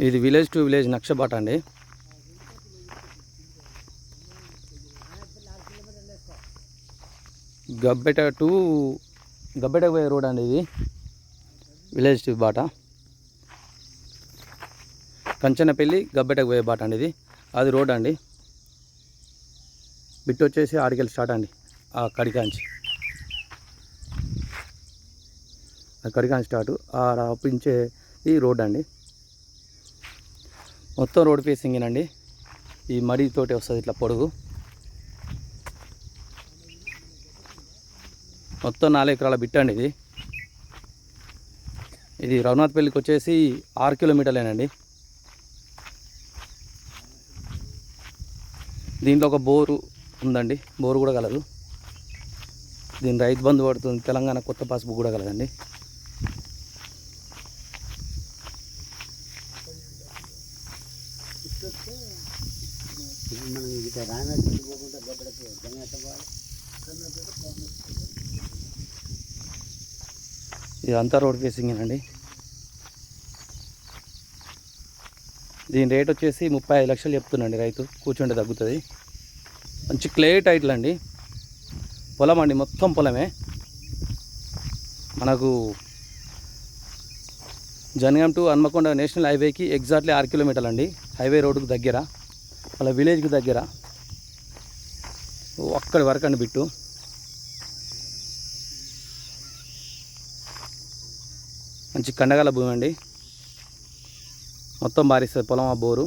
ఇది village to village నక్షబాట అండి. Gabbeta to Gabbeta పోయే రోడ్ అండి ఇది. విలేజ్ టు బాట. కంచనపల్లి గబ్బెటకు పోయే బాట అండి ఇది. అది రోడ్ అండి. బిట్ వచ్చేసి ఆడికెళ్ళి స్టార్ట్ అండి. ఆ కడికాంచి. ఆ కడికాంచి స్టార్ట్. ఆ రాపించే ఈ రోడ్ అండి. మొత్తం రోడ్ ఫేసింగేనండి ఈ ఈ మడితోటి వస్తుంది ఇట్లా పొడుగు. మొత్తం నాలుగు ఎకరాల బిట్ అండి ఇది. ఇది రఘునాథ్పల్లికి వచ్చేసి ఆరు కిలోమీటర్లేనండి. దీంట్లో ఒక బోరు ఉందండి. బోరు కూడా కలదు. దీని రైతు బంధు పడుతుంది. తెలంగాణ కొత్త పాస్బుక్ కూడా కలదండి. మనం ఇక రానట్టు పోకుండా గడ్డకి జంగట్ట పోవాలి ఇది అంతా రోడ్ ఫేసింగ్ అండి. దీని రేట్ వచ్చేసి ముప్పై ఐదు లక్షలు చెప్తుందండి రైతు. కూర్చుంటే తగ్గుతుంది. మంచి క్లే టైట్లు అండి. పొలం అండి మొత్తం పొలమే. మనకు జనగాం టు హన్మకొండ నేషనల్ హైవేకి ఎగ్జాక్ట్లీ ఆరు కిలోమీటర్లు అండి. హైవే రోడ్డుకు దగ్గర. వాళ్ళ విలేజ్కి దగ్గర ఒక్కడి అక్కడి వరకు అండి బిట్టు. మంచి కండగల భూమి అండి. మొత్తం బారిస్తుంది పొలం ఆ బోరు.